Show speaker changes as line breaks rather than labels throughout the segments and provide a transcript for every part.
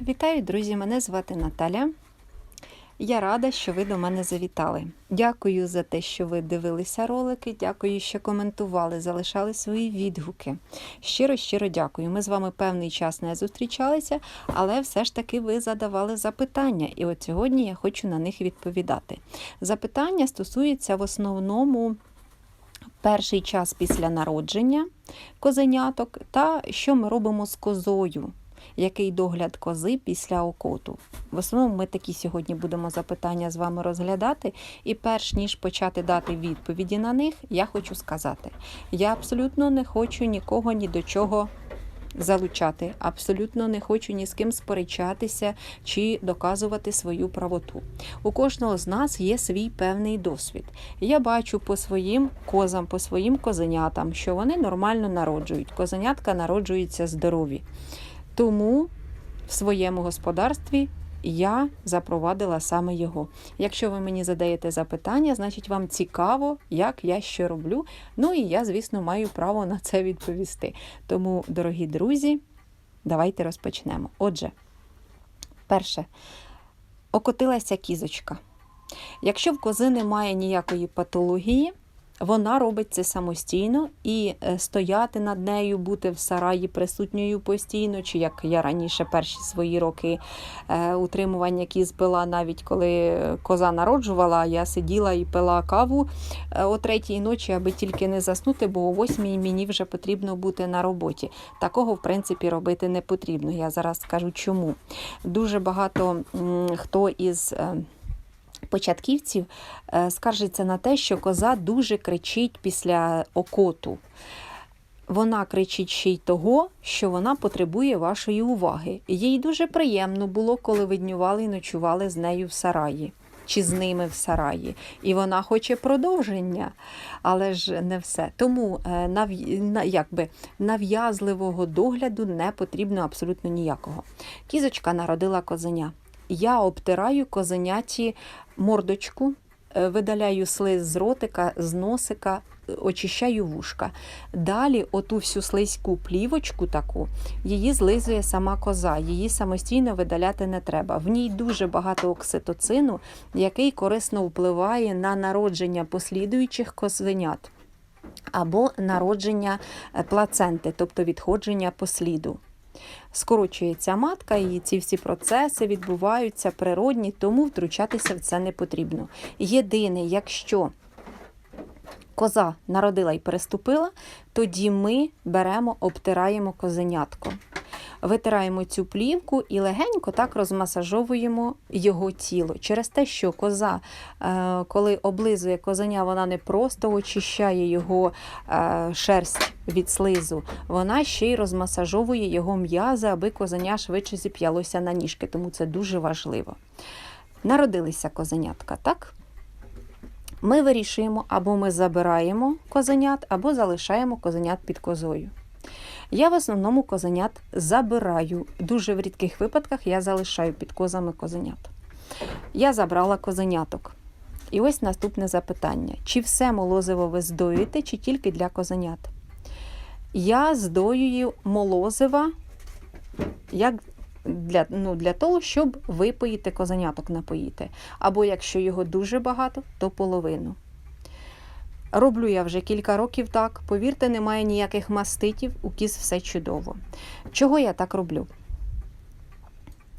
Вітаю, друзі! Мене звати Наталя. Я рада, що ви до мене завітали. Дякую за те, що ви дивилися ролики. Дякую, що коментували, залишали свої відгуки. Щиро, щиро дякую. Ми з вами певний час не зустрічалися, але все ж таки ви задавали запитання. І от сьогодні я хочу на них відповідати. Запитання стосуються в основному. Перший час після народження козеняток та що ми робимо з козою який догляд кози після окоту. В основному ми такі сьогодні будемо запитання з вами розглядати. І перш ніж почати дати відповіді на них, я хочу сказати: я абсолютно не хочу нікого ні до чого. Залучати абсолютно не хочу ні з ким сперечатися чи доказувати свою правоту. У кожного з нас є свій певний досвід. Я бачу по своїм козам, по своїм козенятам, що вони нормально народжують. Козенятка народжуються здорові. Тому в своєму господарстві я запровадила саме його. Якщо ви мені задаєте запитання, значить вам цікаво, як я що роблю. Ну і я, звісно, маю право на це відповісти. Тому, дорогі друзі, давайте розпочнемо. Отже, перше, окотилася кізочка. Якщо в кози немає ніякої патології, вона робить це самостійно і е, стояти над нею, бути в сараї присутньою постійно, чи як я раніше перші свої роки е, утримування кіз пила, навіть коли коза народжувала, я сиділа і пила каву е, о третій ночі, аби тільки не заснути, бо о восьмій мені вже потрібно бути на роботі. Такого, в принципі, робити не потрібно. Я зараз скажу чому. Дуже багато хто із початківців е, скаржиться на те, що коза дуже кричить після окоту. Вона кричить ще й того, що вона потребує вашої уваги. Їй дуже приємно було, коли ви днювали і ночували з нею в сараї. Чи з ними в сараї. І вона хоче продовження, але ж не все. Тому е, нав... якби, нав'язливого догляду не потрібно абсолютно ніякого. Кізочка народила козеня. Я обтираю козеняті мордочку, е, видаляю слиз з ротика, з носика, очищаю вушка. Далі, оту всю слизьку плівочку, таку, її злизує сама коза, її самостійно видаляти не треба. В ній дуже багато окситоцину, який корисно впливає на народження послідуючих козенят. Або народження е, плаценти, тобто відходження посліду скорочується матка, і ці всі процеси відбуваються природні, тому втручатися в це не потрібно. Єдине, якщо коза народила і переступила, тоді ми беремо, обтираємо козенятко витираємо цю плівку і легенько так розмасажовуємо його тіло. Через те, що коза, е, коли облизує козеня, вона не просто очищає його е, шерсть від слизу, вона ще й розмасажовує його м'язи, аби козеня швидше зіп'ялося на ніжки, тому це дуже важливо. Народилися козенятка, так? Ми вирішуємо, або ми забираємо козенят, або залишаємо козенят під козою. Я в основному козенят забираю. Дуже в рідких випадках я залишаю під козами козенят. Я забрала козеняток. І ось наступне запитання: чи все молозиво ви здоюєте, чи тільки для козенят? Я здоюю молозива як для ну, для того, щоб випоїти козеняток напоїти. Або якщо його дуже багато, то половину. Роблю я вже кілька років так. Повірте, немає ніяких маститів, у кіз все чудово. Чого я так роблю?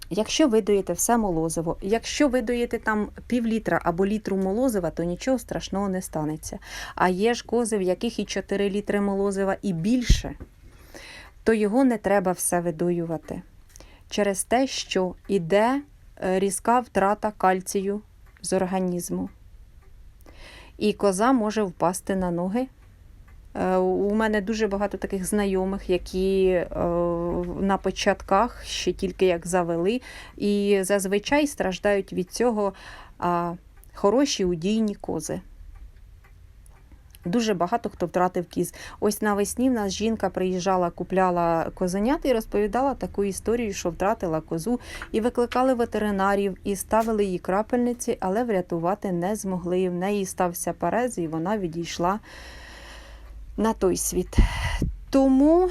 Якщо ви доїте все молозиво, якщо ви доїте там пів літра або літру молозива, то нічого страшного не станеться. А є ж кози, в яких і 4 літри молозива і більше, то його не треба все видоювати. Через те, що іде е, різка втрата кальцію з організму і коза може впасти на ноги. Е, у мене дуже багато таких знайомих, які е, на початках ще тільки як завели, і зазвичай страждають від цього хороші удійні кози. Дуже багато хто втратив кіз. Ось навесні в нас жінка приїжджала, купляла козенят і розповідала таку історію, що втратила козу, і викликали ветеринарів, і ставили її крапельниці, але врятувати не змогли. В неї стався парез, і вона відійшла на той світ. Тому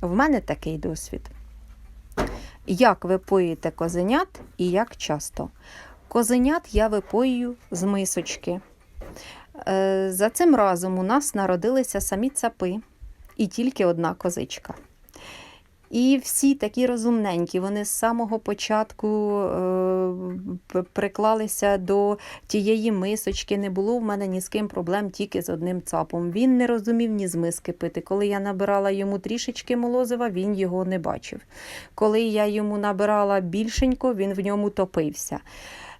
в мене такий досвід. Як ви поїте козенят і як часто? Козенят я випоюю з мисочки. Е, За цим разом у нас народилися самі цапи і тільки одна козичка. І всі такі розумненькі, вони з самого початку е, приклалися до тієї мисочки. Не було в мене ні з ким проблем, тільки з одним цапом. Він не розумів ні з миски пити. Коли я набирала йому трішечки молозива, він його не бачив. Коли я йому набирала більшенько, він в ньому топився.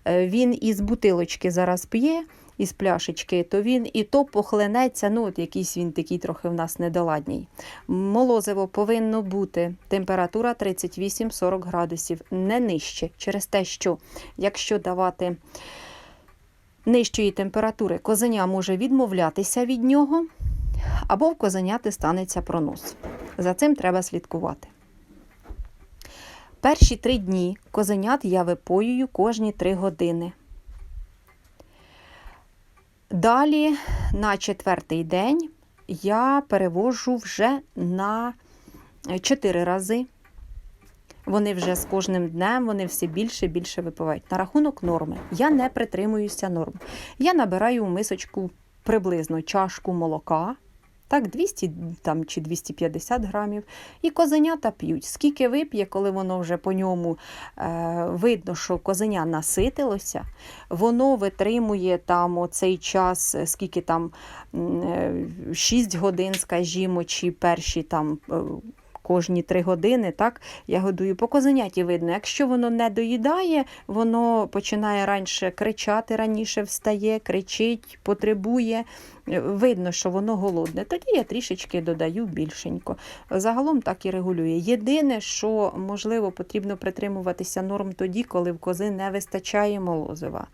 Е, Він із бутилочки зараз п'є, із пляшечки, то він і то похлинеться. Ну, от якийсь він такий трохи в нас недоладній. Молозиво повинно бути температура 38-40 градусів, не нижче, через те, що якщо давати нижчої температури, козеня може відмовлятися від нього, або в козеняти станеться пронос. За цим треба слідкувати. Перші три дні козенят я випоюю кожні три години. Далі, на четвертий день, я перевожу вже на 4 рази. Вони вже з кожним днем вони все більше і більше випивають. На рахунок норми. Я не притримуюся норм. Я набираю у мисочку приблизно чашку молока, так, 200 там, чи 250 грамів. І козенята п'ють. Скільки вип'є, коли воно вже по ньому е, видно, що козеня наситилося, воно витримує там оцей час, е, скільки там е, 6 годин, скажімо, чи перші там. Кожні три години, так, я годую по козеняті видно. Якщо воно не доїдає, воно починає раніше кричати, раніше встає, кричить, потребує. Видно, що воно голодне. Тоді я трішечки додаю більшенько. Загалом так і регулює. Єдине, що можливо потрібно притримуватися норм тоді, коли в кози не вистачає молозива.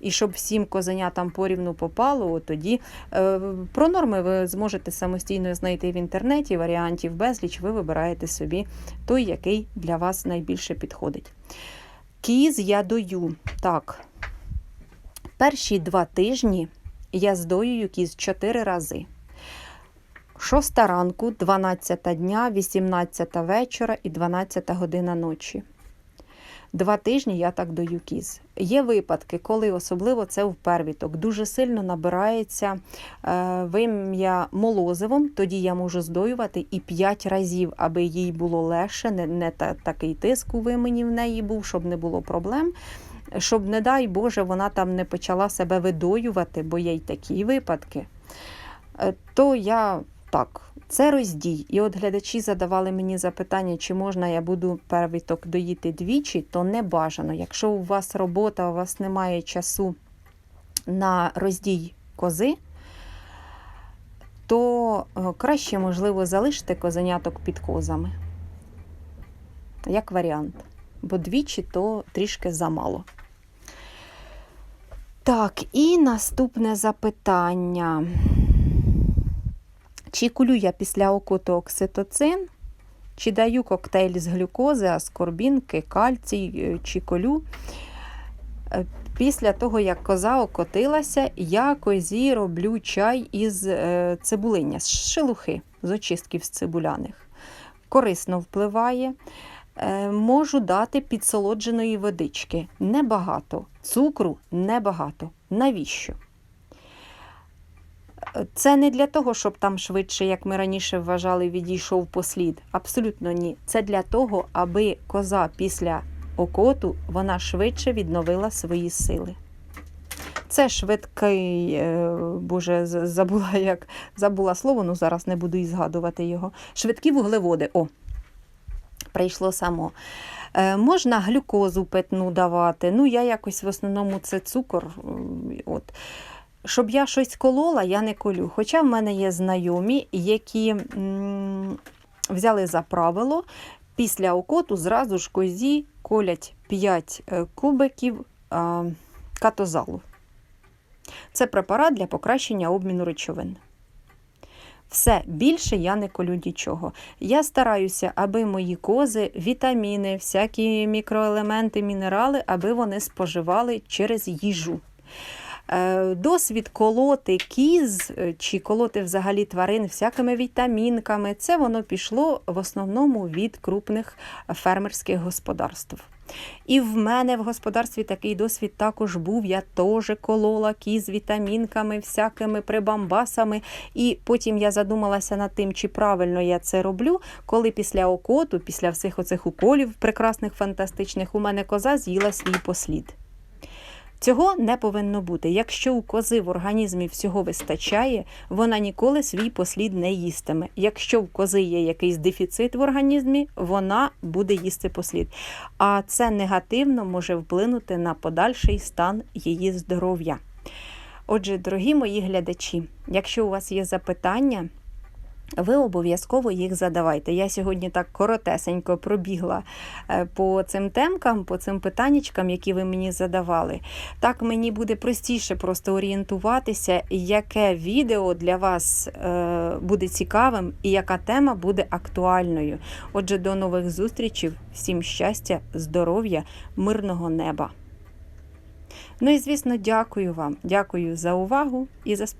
І щоб всім козенятам порівну попало, от тоді е, про норми ви зможете самостійно знайти в інтернеті, варіантів безліч, ви вибираєте собі той, який для вас найбільше підходить. Кіз я дою. Так, перші два тижні я здоюю кіз 4 рази. 6 ранку, 12 дня, 18 вечора і 12 година ночі. Два тижні я так даю кіз. Є випадки, коли особливо це в первіток. Дуже сильно набирається е, вим'я молозивом, тоді я можу здоювати і 5 разів, аби їй було легше, не, не та, такий тиск у вимені в неї був, щоб не було проблем. Щоб, не дай Боже, вона там не почала себе видоювати, бо є й такі випадки, Е, то я так, це роздій. І от глядачі задавали мені запитання, чи можна я буду первіток доїти двічі, то не бажано. Якщо у вас робота, у вас немає часу на роздій кози, то е, краще, можливо, залишити козеняток під козами. Як варіант. Бо двічі то трішки замало. Так, і наступне запитання. Чи кулю я після окоту окситоцин, чи даю коктейль з глюкози, аскорбінки, кальцій, е, чи колю. Е, Після того, як коза окотилася, я козі роблю чай із е, цибулиння, з шелухи, з очистків з цибуляних. Корисно впливає. Можу дати підсолодженої водички. Небагато. Цукру небагато. Навіщо? Це не для того, щоб там швидше, як ми раніше вважали, відійшов послід. Абсолютно ні. Це для того, аби коза після окоту вона швидше відновила свої сили. Це швидкий, е, боже, забула, як забула слово, ну зараз не буду і згадувати його. Швидкі вуглеводи. О, прийшло само. Е, можна глюкозу питну давати. Ну, я якось в основному це цукор. От. Щоб я щось колола, я не колю. Хоча в мене є знайомі, які м, взяли за правило після окоту зразу ж козі колять 5 е, кубиків а, катозалу. Це препарат для покращення обміну речовин. Все, більше я не колю нічого. Я стараюся, аби мої кози, вітаміни, всякі мікроелементи, мінерали, аби вони споживали через їжу. Е, Досвід колоти кіз е, чи колоти взагалі тварин всякими вітамінками, це воно пішло в основному від крупних фермерських господарств. І в мене в господарстві такий досвід також був. Я теж колола кіз вітамінками, всякими прибамбасами. І потім я задумалася над тим, чи правильно я це роблю, коли після окоту, після всіх оцих уколів прекрасних, фантастичних, у мене коза з'їла свій послід. Цього не повинно бути. Якщо у кози в організмі всього вистачає, вона ніколи свій послід не їстиме. Якщо в кози є якийсь дефіцит в організмі, вона буде їсти послід. А це негативно може вплинути на подальший стан її здоров'я. Отже, дорогі мої глядачі, якщо у вас є запитання, ви обов'язково їх задавайте. Я сьогодні так коротесенько пробігла е, по цим темкам, по цим питаннячкам, які ви мені задавали. Так мені буде простіше просто орієнтуватися, яке відео для вас е, буде цікавим і яка тема буде актуальною. Отже, до нових зустрічей, всім щастя, здоров'я, мирного неба. Ну і звісно, дякую вам. Дякую за увагу і за спілкування.